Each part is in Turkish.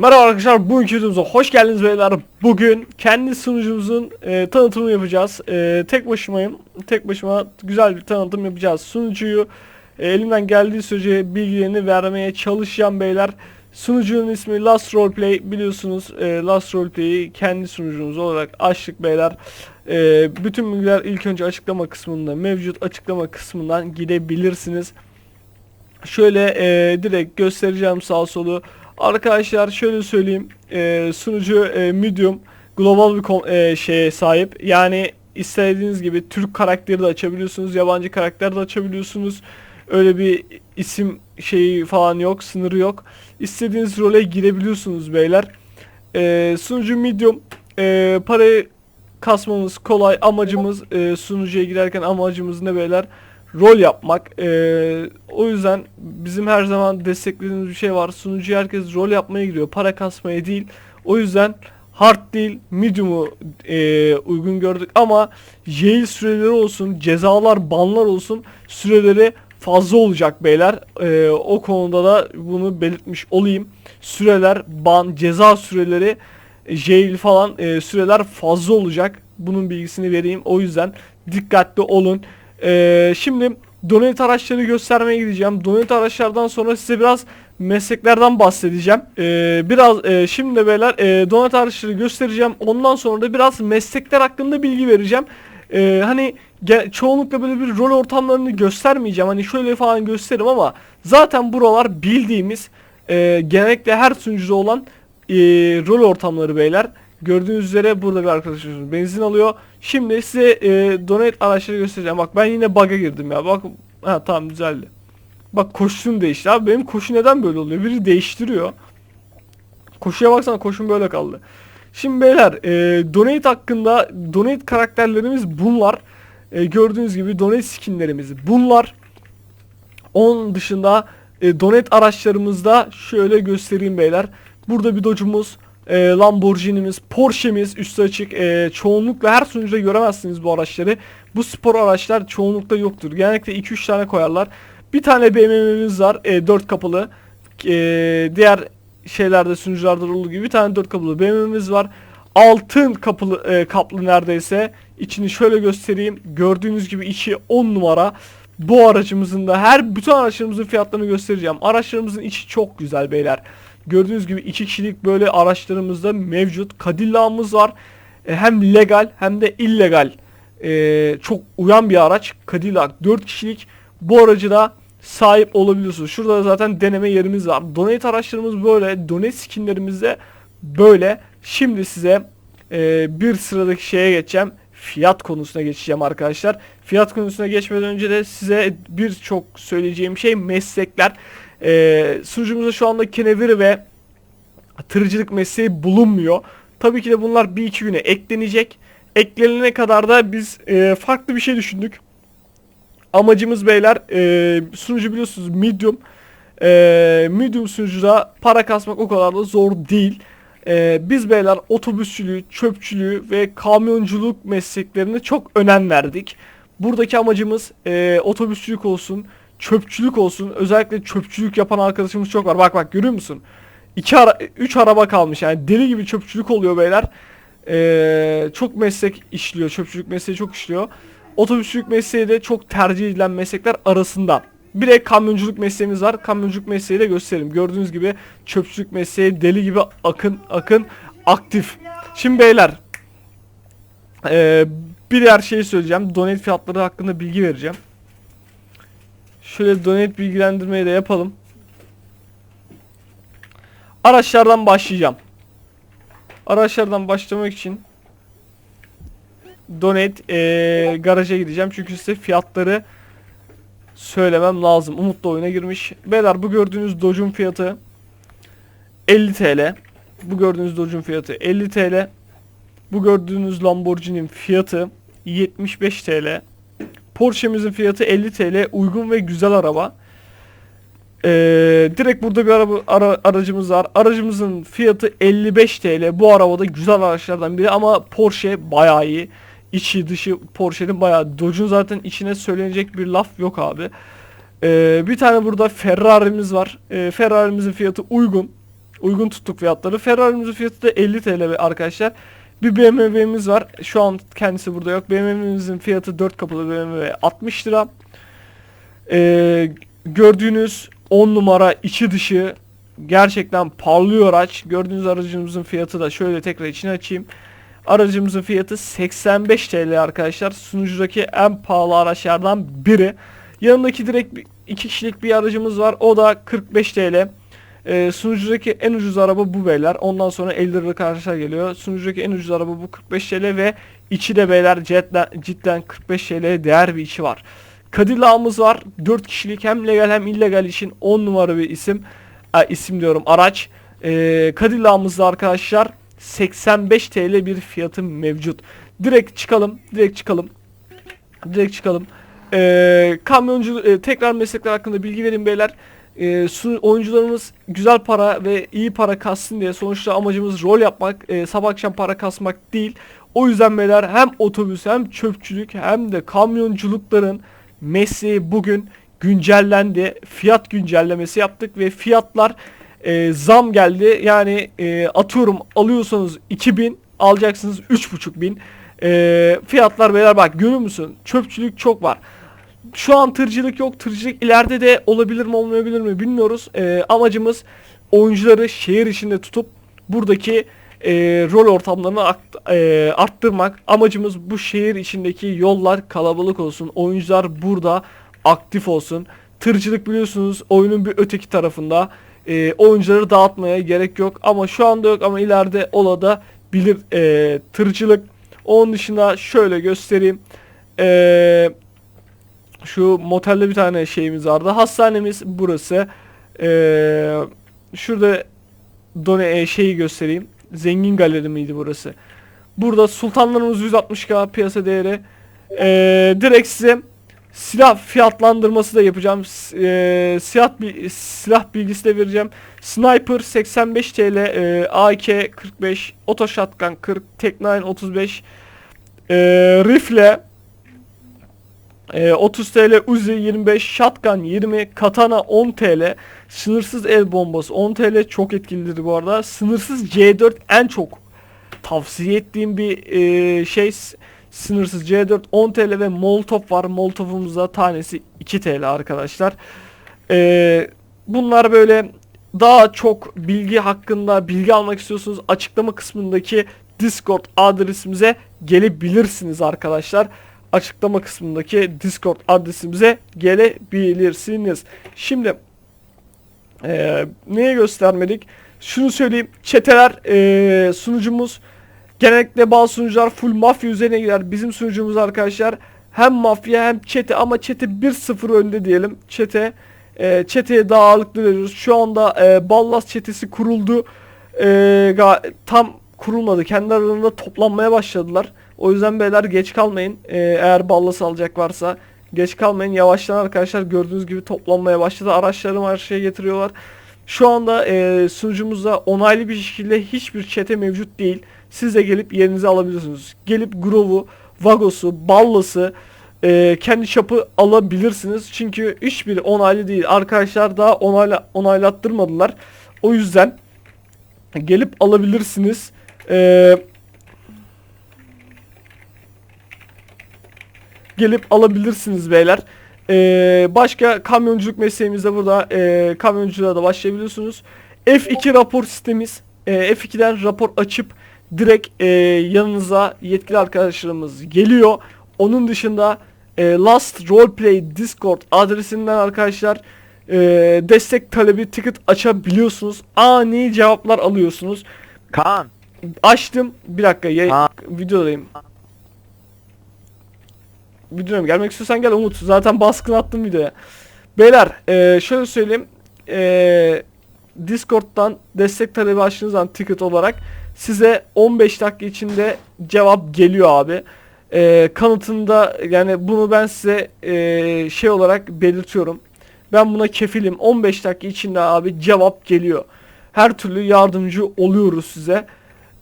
Merhaba arkadaşlar, bugünkü videomuza hoş geldiniz beyler. Bugün kendi sunucumuzun e, tanıtımını yapacağız. E, tek başımayım. Tek başıma güzel bir tanıtım yapacağız. Sunucuyu e, elimden geldiği sürece bilgilerini vermeye çalışacağım beyler. Sunucunun ismi Last Roleplay biliyorsunuz. E, Last Roleplay'i kendi sunucumuz olarak açtık beyler. E, bütün bilgiler ilk önce açıklama kısmında mevcut. Açıklama kısmından gidebilirsiniz. Şöyle e, direkt göstereceğim sağ solu. Arkadaşlar şöyle söyleyeyim. E, sunucu e, Medium global bir e, şeye sahip. Yani istediğiniz gibi Türk karakteri de açabiliyorsunuz. Yabancı karakter de açabiliyorsunuz. Öyle bir isim şeyi falan yok. Sınırı yok. İstediğiniz role girebiliyorsunuz beyler. E, sunucu Medium. E, parayı kasmamız kolay. Amacımız e, sunucuya girerken amacımız ne beyler? rol yapmak. Ee, o yüzden bizim her zaman desteklediğimiz bir şey var. Sunucuya herkes rol yapmaya giriyor. Para kasmaya değil. O yüzden hard değil medium'u e, uygun gördük ama jail süreleri olsun, cezalar, banlar olsun süreleri fazla olacak beyler. Ee, o konuda da bunu belirtmiş olayım. Süreler, ban, ceza süreleri, jail falan e, süreler fazla olacak. Bunun bilgisini vereyim. O yüzden dikkatli olun. Ee, şimdi donate araçları göstermeye gideceğim. Donate araçlardan sonra size biraz mesleklerden bahsedeceğim. Ee, biraz e, şimdi beyler e, donate araçları göstereceğim. Ondan sonra da biraz meslekler hakkında bilgi vereceğim. Ee, hani çoğunlukla böyle bir rol ortamlarını göstermeyeceğim. Hani şöyle falan gösteririm ama zaten buralar bildiğimiz e, genellikle her sunucuda olan e, rol ortamları beyler. Gördüğünüz üzere burada bir arkadaşımız benzin alıyor. Şimdi size e, donate araçları göstereceğim. Bak ben yine bug'a girdim ya. Bak ha tamam düzeldi. Bak koşun değişti. Abi benim koşu neden böyle oluyor? Biri değiştiriyor. Koşuya baksana koşum böyle kaldı. Şimdi beyler e, donate hakkında donate karakterlerimiz bunlar. E, gördüğünüz gibi donate skinlerimiz bunlar. Onun dışında e, donate araçlarımızda şöyle göstereyim beyler. Burada bir documuz, e, Lamborghini'miz, Porsche'miz üstü açık. E, çoğunlukla her sunucuda göremezsiniz bu araçları. Bu spor araçlar çoğunlukla yoktur. Genellikle 2-3 tane koyarlar. Bir tane BMW'miz var, e, 4 kapılı. E, diğer şeylerde sunucularda olduğu gibi bir tane 4 kapılı BMW'miz var. Altın kapılı e, kaplı neredeyse. İçini şöyle göstereyim. Gördüğünüz gibi içi 10 numara. Bu aracımızın da her bütün araçlarımızın fiyatlarını göstereceğim. Araçlarımızın içi çok güzel beyler. Gördüğünüz gibi iki kişilik böyle araçlarımızda mevcut. Cadillac'ımız var. E, hem legal hem de illegal. E, çok uyan bir araç. Cadillac 4 kişilik. Bu aracı da sahip olabiliyorsunuz. Şurada da zaten deneme yerimiz var. Donate araçlarımız böyle. Donate skinlerimiz de böyle. Şimdi size e, bir sıradaki şeye geçeceğim. Fiyat konusuna geçeceğim arkadaşlar. Fiyat konusuna geçmeden önce de size birçok söyleyeceğim şey meslekler. E, sunucumuzda şu anda kenevir ve tırcılık mesleği bulunmuyor. Tabii ki de bunlar bir iki güne eklenecek. Eklenene kadar da biz e, farklı bir şey düşündük. Amacımız beyler e, sunucu biliyorsunuz medium. E, medium sunucuda para kasmak o kadar da zor değil. E, biz beyler otobüsçülüğü, çöpçülüğü ve kamyonculuk mesleklerine çok önem verdik. Buradaki amacımız e, otobüsçülük olsun, çöpçülük olsun. Özellikle çöpçülük yapan arkadaşımız çok var. Bak bak görüyor musun? İki ara, üç araba kalmış yani deli gibi çöpçülük oluyor beyler. Ee, çok meslek işliyor. Çöpçülük mesleği çok işliyor. Otobüsçülük mesleği de çok tercih edilen meslekler arasında. Bir de kamyonculuk mesleğimiz var. Kamyonculuk mesleği de göstereyim. Gördüğünüz gibi çöpçülük mesleği deli gibi akın akın aktif. Şimdi beyler ee, bir diğer şeyi söyleyeceğim. Donate fiyatları hakkında bilgi vereceğim. Şöyle donate bilgilendirmeyi de yapalım. Araçlardan başlayacağım. Araçlardan başlamak için donate eee, garaja gideceğim çünkü size fiyatları söylemem lazım. Umut da oyuna girmiş. Beyler bu gördüğünüz Dodge'un fiyatı 50 TL. Bu gördüğünüz Dodge'un fiyatı 50 TL. Bu gördüğünüz Lamborghini'nin fiyatı 75 TL. Porsche'mizin fiyatı 50 TL. Uygun ve güzel araba. Ee, direkt burada bir araba, ara- aracımız var. Aracımızın fiyatı 55 TL. Bu araba da güzel araçlardan biri ama Porsche bayağı iyi. İçi dışı Porsche'nin bayağı. Dodge'un zaten içine söylenecek bir laf yok abi. Ee, bir tane burada Ferrari'miz var. Ee, Ferrari'mizin fiyatı uygun. Uygun tuttuk fiyatları. Ferrari'mizin fiyatı da 50 TL arkadaşlar. Bir BMW'miz var. Şu an kendisi burada yok. BMW'mizin fiyatı 4 kapılı BMW 60 lira. Ee, gördüğünüz 10 numara içi dışı gerçekten parlıyor araç. Gördüğünüz aracımızın fiyatı da şöyle tekrar içine açayım. Aracımızın fiyatı 85 TL arkadaşlar. Sunucudaki en pahalı araçlardan biri. Yanındaki direkt bir- iki kişilik bir aracımız var. O da 45 TL. Ee, sunucudaki en ucuz araba bu beyler. Ondan sonra 50 liralık araçlar geliyor. Sunucudaki en ucuz araba bu 45 TL ve içi de beyler cidden, cidden 45 TL değer bir içi var. Cadillac'ımız var. 4 kişilik hem legal hem illegal için 10 numara bir isim. E, isim diyorum araç. Ee, Cadillac'ımızda arkadaşlar 85 TL bir fiyatı mevcut. Direkt çıkalım. Direkt çıkalım. Direkt çıkalım. Ee, kamyoncu e, tekrar meslekler hakkında bilgi verin beyler. Ee, su- oyuncularımız güzel para ve iyi para kassın diye sonuçta amacımız rol yapmak, e, sabah akşam para kasmak değil. O yüzden beyler hem otobüs hem çöpçülük hem de kamyonculukların mesleği bugün güncellendi. Fiyat güncellemesi yaptık ve fiyatlar e, zam geldi. Yani e, atıyorum alıyorsanız 2000 alacaksınız 3500. E, fiyatlar beyler bak görüyor musun? Çöpçülük çok var. Şu an tırcılık yok. Tırcılık ileride de olabilir mi olmayabilir mi bilmiyoruz. E, amacımız oyuncuları şehir içinde tutup buradaki e, rol ortamlarını art- e, arttırmak. Amacımız bu şehir içindeki yollar kalabalık olsun. Oyuncular burada aktif olsun. Tırcılık biliyorsunuz oyunun bir öteki tarafında. E, oyuncuları dağıtmaya gerek yok ama şu anda yok ama ileride ola da bilir e, tırcılık. Onun dışında şöyle göstereyim. Eee şu motelde bir tane şeyimiz vardı. Hastanemiz burası. Ee, şurada done e, şeyi göstereyim. Zengin galeri miydi burası? Burada sultanlarımız 160k piyasa değeri. Ee, direkt size silah fiyatlandırması da yapacağım. Ee, silah silah bilgisi de vereceğim. Sniper 85 TL, ee, AK 45, Auto Shotgun 40, Tek 9 35, ee, Rifle ee, 30 TL Uzi 25, Shotgun 20, Katana 10 TL, sınırsız el bombası 10 TL çok etkilidir bu arada. Sınırsız C4 en çok tavsiye ettiğim bir e, şey sınırsız C4 10 TL ve Molotov var. Molotov'umuzda tanesi 2 TL arkadaşlar. Ee, bunlar böyle daha çok bilgi hakkında bilgi almak istiyorsunuz açıklama kısmındaki Discord adresimize gelebilirsiniz arkadaşlar. Açıklama kısmındaki Discord adresimize gelebilirsiniz. Şimdi eee, neye göstermedik? Şunu söyleyeyim. Çeteler eee, sunucumuz genellikle bazı sunucular full mafya üzerine gider. Bizim sunucumuz arkadaşlar hem mafya hem çete ama çete 1-0 önde diyelim. Çete e, çeteye daha ağırlıklı veriyoruz. Şu anda e, Ballas çetesi kuruldu. E, tam kurulmadı. Kendi aralarında toplanmaya başladılar. O yüzden beyler geç kalmayın. E, eğer Ballas alacak varsa geç kalmayın. Yavaştan arkadaşlar gördüğünüz gibi toplanmaya başladı. Araçları şeye getiriyorlar. Şu anda e, sunucumuzda onaylı bir şekilde hiçbir çete mevcut değil. Siz de gelip yerinizi alabilirsiniz. Gelip Grove'u, Vagos'u, Ballas'ı, e, kendi çapı alabilirsiniz. Çünkü hiçbiri onaylı değil. Arkadaşlar daha onayla, onaylattırmadılar. O yüzden gelip alabilirsiniz. E, gelip alabilirsiniz beyler. E, başka kamyonculuk mesleğimizde burada e, kamyonculuğa da başlayabiliyorsunuz. F2 rapor sistemimiz. E, F2'den rapor açıp direkt e, yanınıza yetkili arkadaşlarımız geliyor. Onun dışında e, Last Roleplay Discord adresinden arkadaşlar e, destek talebi ticket açabiliyorsunuz. Ani cevaplar alıyorsunuz. Kaan. Açtım. Bir dakika yayın, videodayım. Videodayım. Gelmek istiyorsan gel Umut. Zaten baskın attım videoya. Beyler e, şöyle söyleyeyim. E, Discord'dan destek talebi açtığınızdan ticket olarak size 15 dakika içinde cevap geliyor abi. E, kanıtında yani bunu ben size e, şey olarak belirtiyorum. Ben buna kefilim. 15 dakika içinde abi cevap geliyor. Her türlü yardımcı oluyoruz size.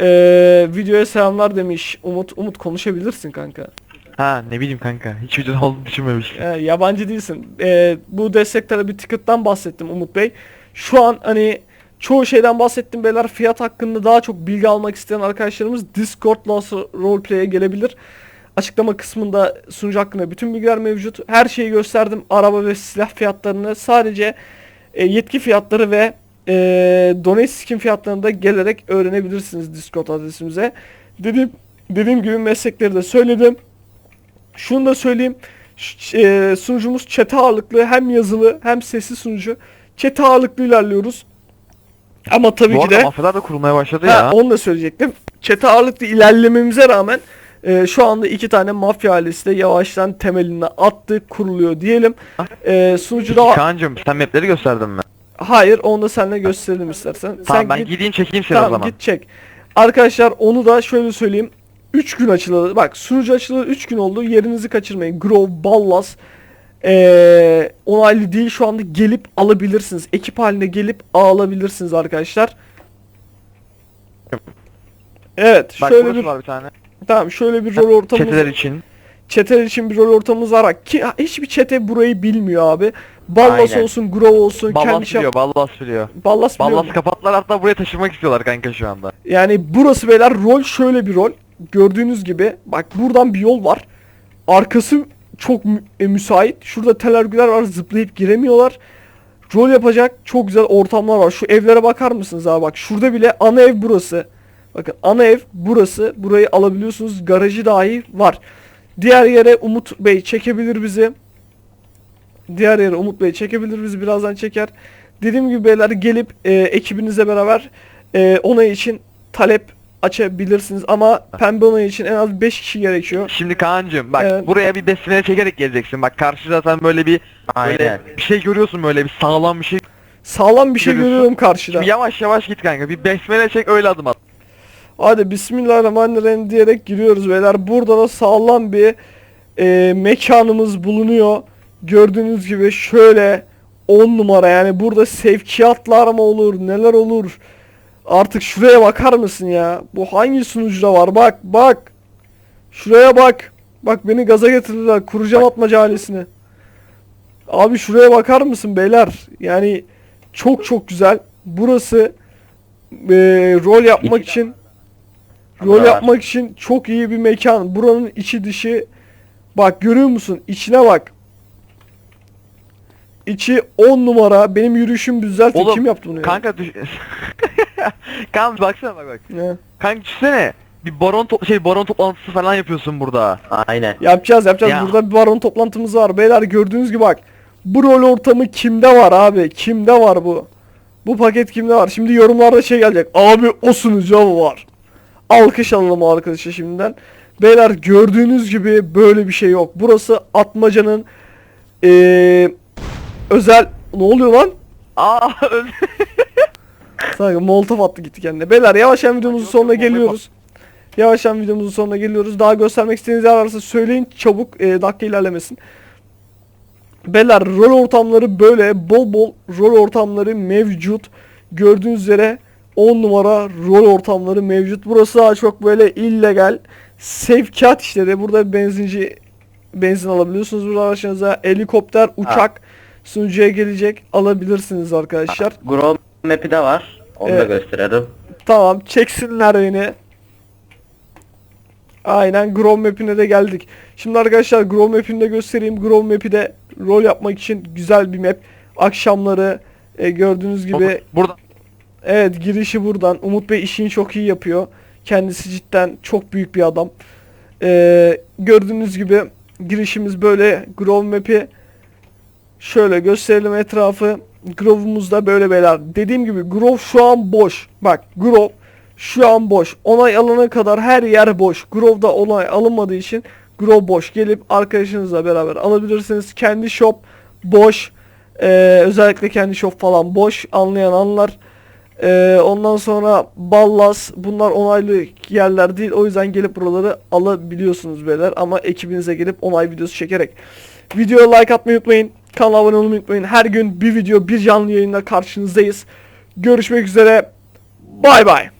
Ee, videoya selamlar demiş Umut. Umut konuşabilirsin kanka. Ha ne bileyim kanka. Hiç videoda olduğunu düşünmemiştim. Ee, yabancı değilsin. Ee, bu destek talebi ticket'tan bahsettim Umut Bey. Şu an hani çoğu şeyden bahsettim beyler. Fiyat hakkında daha çok bilgi almak isteyen arkadaşlarımız Discord Lost Roleplay'e gelebilir. Açıklama kısmında sunucu hakkında bütün bilgiler mevcut. Her şeyi gösterdim. Araba ve silah fiyatlarını sadece e, yetki fiyatları ve e, donate skin fiyatlarını da gelerek öğrenebilirsiniz Discord adresimize. Dediğim, dediğim gibi meslekleri de söyledim. Şunu da söyleyeyim. E, sunucumuz çete ağırlıklı hem yazılı hem sesli sunucu. Çete ağırlıklı ilerliyoruz. Ama tabii Bu ki de mafyalar da kurulmaya başladı Ha, ya. onu da söyleyecektim. Çete ağırlıklı ilerlememize rağmen e, şu anda iki tane mafya ailesi de yavaştan temelini attı, kuruluyor diyelim. E, sunucuda Kaan'cım sen mapleri gösterdin mi? hayır onu da seninle gösterelim istersen. Tamam Sen ben git- gideyim çekeyim seni o Tamam zaman. git çek. Arkadaşlar onu da şöyle söyleyeyim. 3 gün açılalı. Bak sunucu açılalı 3 gün oldu. Yerinizi kaçırmayın. Grove, Ballas ee, onaylı değil şu anda gelip alabilirsiniz. Ekip halinde gelip alabilirsiniz arkadaşlar. Evet, Bak şöyle bir var bir tane. tamam şöyle bir rol ortamımız Çeteler için. çeteler için bir rol ortamımız var. Ki hiçbir çete burayı bilmiyor abi. Ballas Aynen. olsun, Grove olsun, kendi Ballas şey biliyor, Ballas biliyor. Ballas biliyor Ballas mu? kapattılar hatta buraya taşımak istiyorlar kanka şu anda. Yani burası beyler rol şöyle bir rol. Gördüğünüz gibi bak buradan bir yol var. Arkası çok mü- e, müsait. Şurada tel örgüler var zıplayıp giremiyorlar. Rol yapacak çok güzel ortamlar var. Şu evlere bakar mısınız abi bak şurada bile ana ev burası. Bakın ana ev burası. Burayı alabiliyorsunuz. Garajı dahi var. Diğer yere Umut Bey çekebilir bizi. Diğer yere Umut Bey çekebilir bizi birazdan çeker. Dediğim gibi beyler gelip e, ekibinizle beraber e, onay için talep açabilirsiniz ama pembe onay için en az 5 kişi gerekiyor. Şimdi Kaan'cım bak Evet. buraya bir besmele çekerek geleceksin. Bak karşıda sen böyle bir böyle Aynen. bir şey görüyorsun böyle bir sağlam bir şey. Sağlam bir şey Görüyorsun. görüyorum karşıda. Şimdi yavaş yavaş git kanka. Bir besmele çek öyle adım at. Hadi bismillahirrahmanirrahim diyerek giriyoruz beyler. Burada da sağlam bir e, mekanımız bulunuyor. Gördüğünüz gibi şöyle 10 numara yani burada sevkiyatlar mı olur neler olur. Artık şuraya bakar mısın ya? Bu hangi sunucuda var? Bak bak. Şuraya bak. Bak beni gaza getirdiler. Kuracağım atmaca ailesini. Abi şuraya bakar mısın beyler? Yani çok çok güzel. Burası e, rol yapmak için rol yapmak için çok iyi bir mekan. Buranın içi dışı bak görüyor musun? İçine bak. İçi 10 numara. Benim yürüyüşüm düzeltti. Oğlum, Kim yaptı bunu ya? Kanka düş... Kaan baksana bak bak. Ne? Kanka düşünsene. Bir baron to- şey baron toplantısı falan yapıyorsun burada. Aynen. Yapacağız yapacağız. Ya. Burada bir baron toplantımız var. Beyler gördüğünüz gibi bak. Bu rol ortamı kimde var abi? Kimde var bu? Bu paket kimde var? Şimdi yorumlarda şey gelecek. Abi o sunucu var. Alkış alalım arkadaşa şimdiden. Beyler gördüğünüz gibi böyle bir şey yok. Burası Atmaca'nın eee özel... Ne oluyor lan? Aa Sanki molotof attı gitti kendine. Beyler yavaştan videomuzun sonuna geliyoruz. Yavaştan videomuzun sonuna geliyoruz. Daha göstermek istediğiniz yer varsa söyleyin çabuk e, dakika ilerlemesin. Beyler rol ortamları böyle bol bol rol ortamları mevcut. Gördüğünüz üzere 10 numara rol ortamları mevcut. Burası daha çok böyle illegal sevkiyat işleri. Burada benzinci benzin alabiliyorsunuz burada araçlarınıza. Helikopter, uçak sunucuya gelecek alabilirsiniz arkadaşlar. Grove map'i de var. Onu Evet. da gösterelim. Tamam çeksinler beni. Aynen Grove Map'ine de geldik. Şimdi arkadaşlar Grove Map'ini de göstereyim. Grove Map'i de rol yapmak için güzel bir map. Akşamları e, gördüğünüz gibi burada evet girişi buradan. Umut Bey işini çok iyi yapıyor. Kendisi cidden çok büyük bir adam. E, gördüğünüz gibi girişimiz böyle. Grove Map'i şöyle gösterelim etrafı. Grove'umuz da böyle beyler. Dediğim gibi Grove şu an boş. Bak Grove şu an boş. Onay alana kadar her yer boş. Grove'da onay alınmadığı için Grove boş. Gelip arkadaşınızla beraber alabilirsiniz. Kendi shop boş. Ee, özellikle kendi shop falan boş. Anlayan anlar. Ee, ondan sonra Ballas bunlar onaylı yerler değil. O yüzden gelip buraları alabiliyorsunuz beyler. Ama ekibinize gelip onay videosu çekerek. Videoya like atmayı unutmayın. Kanala abone olmayı unutmayın. Her gün bir video bir canlı yayında karşınızdayız. Görüşmek üzere. Bay bay.